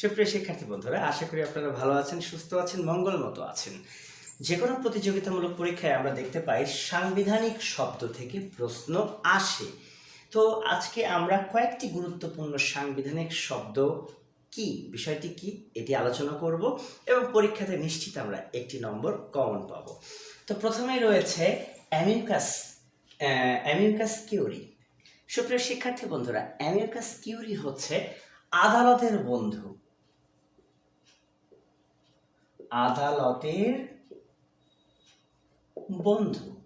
সুপ্রিয় শিক্ষার্থী বন্ধুরা, আশা করি আপনারা ভালো আছেন, সুস্থ আছেন মঙ্গল মতো আছেন। যে কোনো প্রতিযোগিতামূলক পরীক্ষায় আমরা দেখতে পাই সাংবিধানিক শব্দ থেকে প্রশ্ন আসে। তো আজকে আমরা কয়েকটি গুরুত্বপূর্ণ সাংবিধানিক শব্দ কি, বিষয়টি কি, এটি আলোচনা করব এবং পরীক্ষাতে নিশ্চিত আমরা একটি নম্বর কমন পাবো। তো প্রথমেই রয়েছে অ্যামিউকাস অ্যামিউকাস কিউরি সুপ্রিয় শিক্ষার্থী বন্ধুরা, অ্যামিউকাস কিউরি হচ্ছে আদালতের বন্ধু। আদালতের বন্ধু।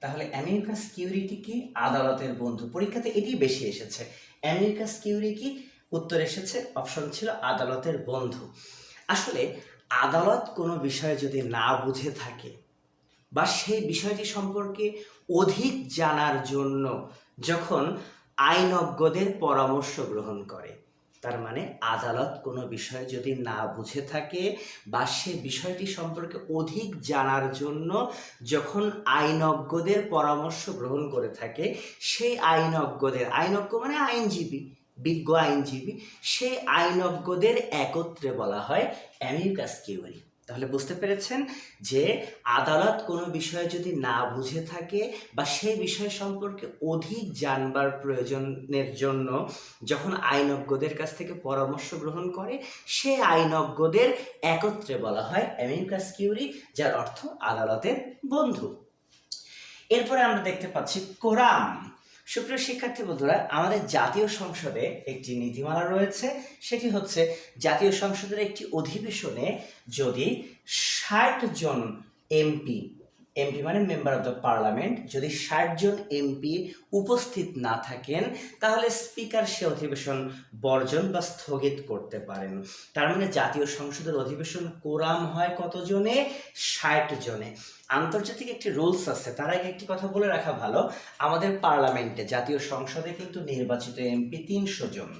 তাহলে অ্যামিউকাস কিউরিটি কি আদালতের বন্ধু? পরীক্ষাতে এটি বেশি এসেছে। অ্যামিউকাস কিউরি কি উত্তর এসেছে, অপশন ছিল আদালতের বন্ধু। আসলে আদালত কোনো বিষয়ে যদি না বুঝে থাকে বা সেই বিষয়টি সম্পর্কে অধিক জানার জন্য যখন আইনজ্ঞদের পরামর্শ গ্রহণ করে তার মানে আদালত কোনো বিষয় যদি না বুঝে থাকে বা সে বিষয়টি সম্পর্কে অধিক জানার জন্য যখন আইনজ্ঞদের পরামর্শ গ্রহণ করে থাকে, সেই আইনজ্ঞদের, আইনজ্ঞ মানে আইনজীবী, বিজ্ঞ আইনজীবী, সেই আইনজ্ঞদের একত্রে বলা হয় অ্যামিউকাস কিউরি তাহলে বুঝতে পেরেছেন যে আদালত কোনো বিষয়ে যদি না বুঝে থাকে বা সেই বিষয় সম্পর্কে অধিক জানবার প্রয়োজনের জন্য যখন আইনজ্ঞদের কাছ থেকে পরামর্শ গ্রহণ করে, সেই আইনজ্ঞদের একত্রে বলা হয় অ্যামিউকাস কিউরি যার অর্থ আদালতের বন্ধু। এরপরে আমরা দেখতে পাচ্ছি কোরাম সুপ্রিয় শিক্ষার্থী বন্ধুরা, আমাদের জাতীয় সংসদে একটি নীতিমালা রয়েছে। সেটি হচ্ছে, জাতীয় সংসদের একটি অধিবেশনে যদি ষাট জন এমপি এমপি মানে মেম্বার অফ দ্য পার্লামেন্ট যদি ষাট জন এমপি উপস্থিত না থাকেন, তাহলে স্পিকার সে অধিবেশন বর্জন বা স্থগিত করতে পারেন। তার মানে জাতীয় সংসদের অধিবেশন কোরাম হয় কতজনে? ষাট জনে। আন্তর্জাতিক একটি রুলস আছে, তার আগে একটি কথা বলে রাখা ভালো। আমাদের পার্লামেন্টে জাতীয় সংসদে কিন্তু নির্বাচিত এমপি তিনশো জন।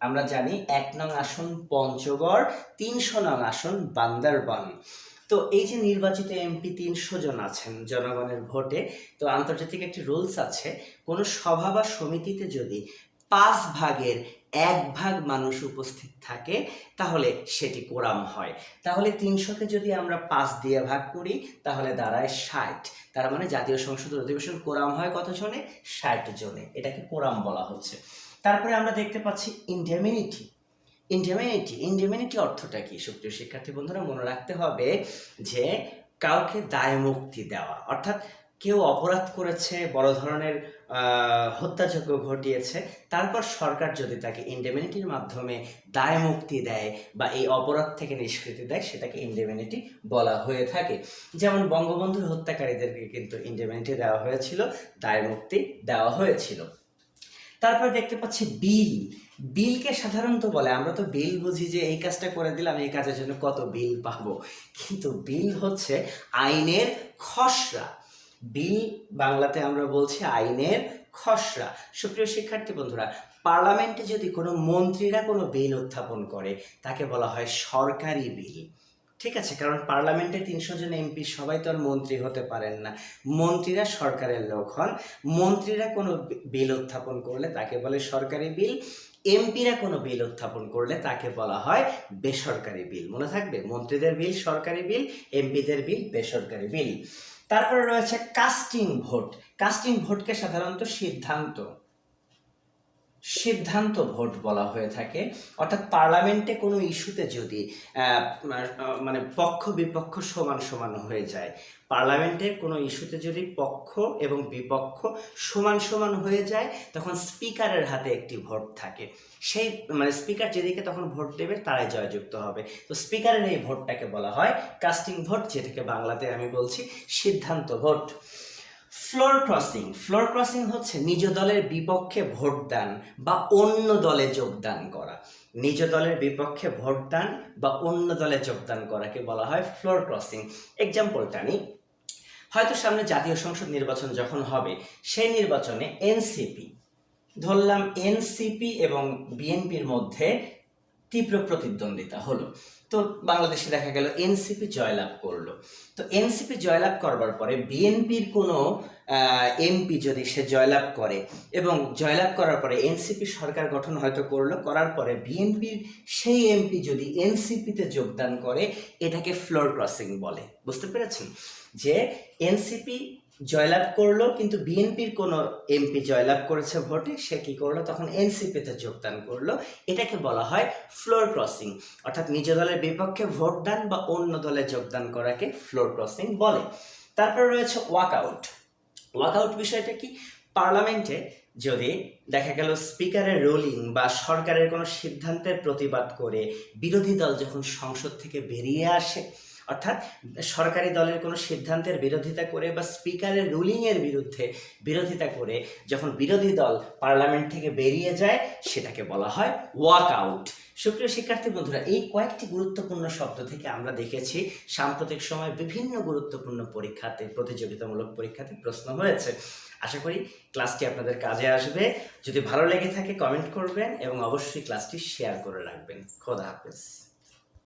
আমরা জানি এক নং আসন পঞ্চগড়, তিনশো নং আসন বান্দারবান। তো এই যে নির্বাচিত এমপি তিনশো জন আছেন জনগণের ভোটে, তো আন্তর্জাতিক একটি রুলস আছে, কোনো সভা বা সমিতিতে যদি পাঁচ ভাগের এক ভাগ মানুষ উপস্থিত থাকে, তাহলে সেটি কোরাম হয়। তাহলে তিনশোকে যদি আমরা পাঁচ দিয়ে ভাগ করি, তাহলে দাঁড়ায় ষাট। তার মানে জাতীয় সংসদের অধিবেশন কোরাম হয় কত জনে? ষাট জনে। এটাকে কোরাম বলা হচ্ছে। তারপরে আমরা দেখতে পাচ্ছি ইন্ডেমিনিটি ইন্ডেমিনিটি ইন্ডেমিনিটি অর্থটা কি? সুপ্রিয় শিক্ষার্থী বন্ধুরা, মনে রাখতে হবে যে কাউকে দায় মুক্তি দেওয়া, অর্থাৎ কেউ অপরাধ করেছে, বড় ধরনের হত্যাযজ্ঞ ঘটিয়েছে, তারপর সরকার যদি তাকে ইন্ডেমিনিটির মাধ্যমে দায় মুক্তি দেয় বা এই অপরাধ থেকে নিষ্কৃতি দেয়, সেটাকে ইন্ডেমিনিটি বলা হয়ে থাকে। যেমন বঙ্গবন্ধুর হত্যাকারীদেরকে কিন্তু ইন্ডেমিনিটি দেওয়া হয়েছিল, দায় মুক্তি দেওয়া হয়েছিল। তারপরে দেখতে পাচ্ছি বিল। বিলকে সাধারণত বলে, আমরা তো বিল বুঝি যে এই কাজটা করে দিলাম এই কাজের জন্য কত বিল পাবো। কিন্তু বিল হচ্ছে আইনের খসড়া। বিল বাংলাতে আমরা বলছি আইনের খসড়া। সুপ্রিয় শিক্ষার্থী বন্ধুরা, পার্লামেন্টে যদি কোনো মন্ত্রীরা কোনো বিল উত্থাপন করে, তাকে বলা হয় সরকারি বিল। ঠিক আছে, কারণ পার্লামেন্টে তিনশো জন এমপি, সবাই তো আর মন্ত্রী হতে পারেন না। মন্ত্রীরা সরকারের লোক হন। মন্ত্রীরা কোনো বিল উত্থাপন করলে তাকে বলে সরকারি বিল। এমপিরা কোনো বিল উত্থাপন করলে তাকে বলা হয় বেসরকারি বিল। মনে থাকবে? মন্ত্রীদের বিল, সরকারি বিল, এমপিদের বিল, বেসরকারি বিল। তারপরে রয়েছে কাস্টিং ভোট। কাস্টিং ভোটকে সাধারণত সিদ্ধান্ত সিদ্ধান্ত ভোট বলা হয়ে থাকে। অর্থাৎ পার্লামেন্টে কোনো ইস্যুতে যদি মানে পক্ষ বিপক্ষ সমান সমান হয়ে যায় পার্লামেন্টের কোনো ইস্যুতে যদি পক্ষ এবং বিপক্ষ সমান সমান হয়ে যায়, তখন স্পিকারের হাতে একটি ভোট থাকে। সেই মানে স্পিকার যেদিকে তখন ভোট দেবে, তারাই জয়যুক্ত হবে। তো স্পিকারের এই ভোটটাকে বলা হয় কাস্টিং ভোট, যেটাকে বাংলাতে আমি বলছি সিদ্ধান্ত vote. Floor crossing floor crossing হচ্ছে নিজ দলের বিপক্ষে ভোটদান বা অন্য দলে যোগদান করা। নিজ দলের বিপক্ষে ভোটদান বা অন্য দলে যোগদান করাকে বলা হয় ফ্লোর ক্রসিং এক্সাম্পলটা নিই হয়তো সামনে জাতীয় সংসদ নির্বাচন যখন হবে, সেই নির্বাচনে এনসিপি ধরলাম এনসিপি এবং বিএনপির মধ্যে তীব্র প্রতিদ্বন্দ্বিতা হলো। তো বাংলাদেশে দেখা গেল এনসিপি জয়লাভ করল। তো এনসিপি জয়লাভ করবার পরে বিএনপির কোনো এমপি যদি সে জয়লাভ করে এবং জয়লাভ করার পরে এনসিপি সরকার গঠন হয়তো করল, করার পরে বিএনপির সেই এমপি যদি এনসিপিতে যোগদান করে, এটাকে ফ্লোর ক্রসিং বলে। বুঝতে পেরেছেন? যে এনসিপি জয়লাভ করল, কিন্তু বিএনপির কোনো এমপি জয়লাভ করেছে ভোটে, সে কি করল? তখন এনসিপিতে যোগদান করল। এটাকে বলা হয় ফ্লোর ক্রসিং। অর্থাৎ নিজ দলের বিপক্ষে ভোট দান বা অন্য দলে যোগদান করাকে ফ্লোর ক্রসিং বলে। তারপর রয়েছে ওয়াকআউট। ওয়াকআউট বিষয়টা কি? পার্লামেন্টে যদি দেখা গেল স্পিকারের রোলিং বা সরকারের কোনো সিদ্ধান্তের প্রতিবাদ করে বিরোধী দল যখন সংসদ থেকে বেরিয়ে আসে অর্থাৎ সরকারি দলের কোনো সিদ্ধান্তের বিরোধিতা করে বা স্পিকারের রুলিংয়ের বিরুদ্ধে বিরোধিতা করে যখন বিরোধী দল পার্লামেন্ট থেকে বেরিয়ে যায়, সেটাকে বলা হয় ওয়াক আউট সুপ্রিয় শিক্ষার্থী বন্ধুরা, এই কয়েকটি গুরুত্বপূর্ণ শব্দ থেকে আমরা দেখেছি, সাম্প্রতিক সময় বিভিন্ন গুরুত্বপূর্ণ পরীক্ষাতে, প্রতিযোগিতামূলক পরীক্ষাতে প্রশ্ন হয়েছে। আশা করি ক্লাসটি আপনাদের কাজে আসবে। যদি ভালো লেগে থাকে, কমেন্ট করবেন এবং অবশ্যই ক্লাসটি শেয়ার করে রাখবেন। খোদা হাফেজ।